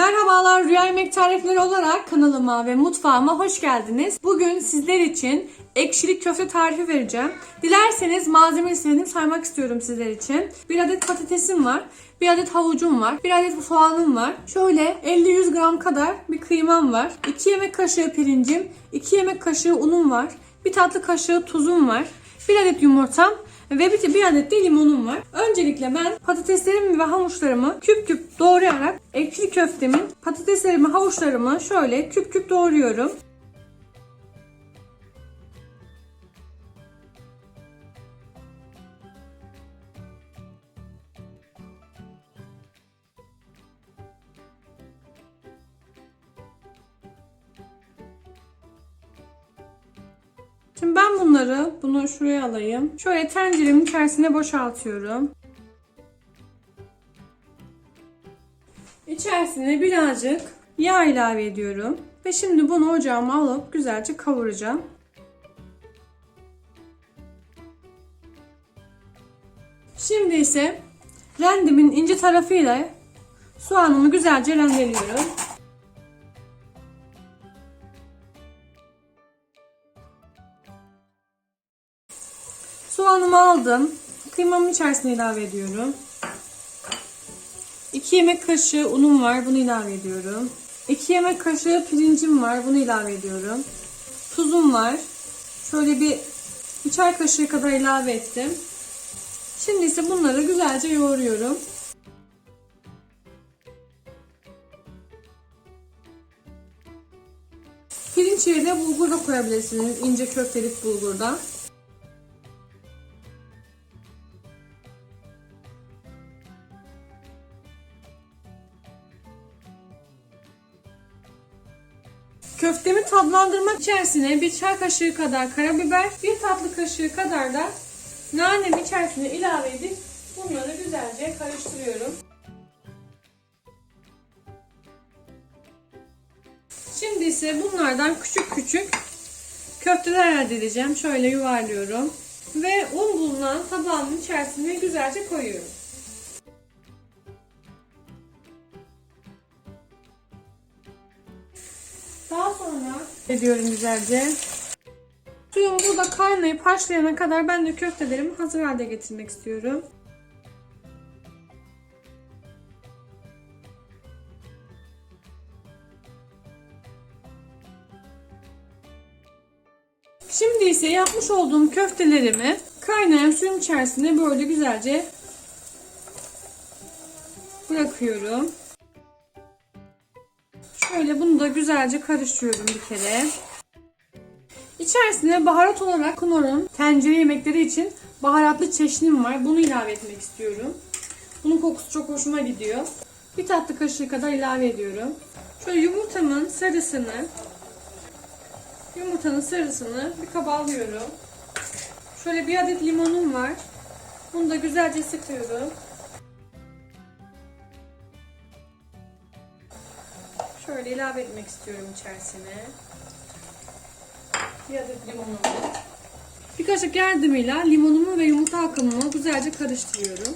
Merhabalar Rüya Yemek Tarifleri olarak kanalıma ve mutfağıma hoş geldiniz. Bugün sizler için ekşili köfte tarifi vereceğim. Dilerseniz malzeme listelerini saymak istiyorum sizler için. Bir adet patatesim var, bir adet havucum var, bir adet soğanım var. Şöyle 50-100 gram kadar bir kıymam var. 2 yemek kaşığı pirincim, 2 yemek kaşığı unum var, bir tatlı kaşığı tuzum var, bir adet yumurtam ve bir, bir adet de limonum var. Öncelikle ben patateslerimi ve havuçlarımı küp küp doğrayarak ekşili köftemin patateslerimi havuçlarımı şöyle küp küp doğruyorum. Şimdi ben bunları, bunu şuraya alayım. Şöyle tenceremin içerisine boşaltıyorum. İçerisine birazcık yağ ilave ediyorum. Ve şimdi bunu ocağıma alıp güzelce kavuracağım. Şimdi ise rendimin ince tarafıyla soğanımı güzelce rendeliyorum. Soğanımı aldım. Kıymamın içerisine ilave ediyorum. 2 yemek kaşığı unum var. Bunu ilave ediyorum. 2 yemek kaşığı pirincim var. Bunu ilave ediyorum. Tuzum var. Şöyle bir, bir çay kaşığı kadar ilave ettim. Şimdi ise bunları güzelce yoğuruyorum. Pirinç yerine bulgur da koyabilirsiniz. İnce köftelik bulgurdan. Köftemi tatlandırmak içerisine bir çay kaşığı kadar karabiber, bir tatlı kaşığı kadar da nanemi içerisine ilave edip bunları güzelce karıştırıyorum. Şimdi ise bunlardan küçük küçük köfteler elde edeceğim. Şöyle yuvarlıyorum. Ve un bulunan tabağımın içerisine güzelce koyuyorum. Daha sonra ediyorum güzelce. Suyum burada kaynayıp haşlayana kadar ben de köftelerimi hazır halde getirmek istiyorum. Şimdi ise yapmış olduğum köftelerimi kaynayan suyun içerisine böyle güzelce bırakıyorum. Şöyle bunu da güzelce karıştırıyorum bir kere. İçerisine baharat olarak Knorr'un tencere yemekleri için baharatlı çeşnim var. Bunu ilave etmek istiyorum. Bunun kokusu çok hoşuma gidiyor. Bir tatlı kaşığı kadar ilave ediyorum. Şöyle yumurtamın sarısını yumurtanın sarısını bir kaba alıyorum. Şöyle bir adet limonum var. Bunu da güzelce sıkıyorum. Şöyle ilave etmek istiyorum içerisine. Bir adet limonumu. Bir kaşık yardımıyla limonumu ve yumurta akımımı güzelce karıştırıyorum.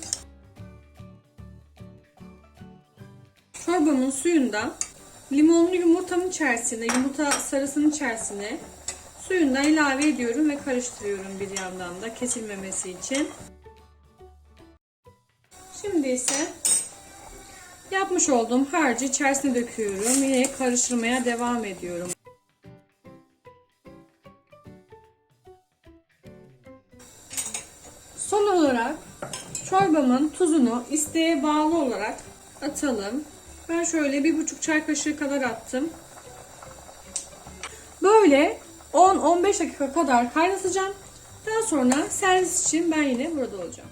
Çorbamın suyundan limonlu yumurtamın içerisine, yumurta sarısının içerisine suyundan ilave ediyorum ve karıştırıyorum bir yandan da kesilmemesi için. Şimdi ise Yapmış olduğum harcı içerisine döküyorum. Yine karıştırmaya devam ediyorum. Son olarak çorbamın tuzunu isteğe bağlı olarak atalım. Ben şöyle bir buçuk çay kaşığı kadar attım. Böyle 10-15 dakika kadar kaynatacağım. Daha sonra servis için ben yine burada olacağım.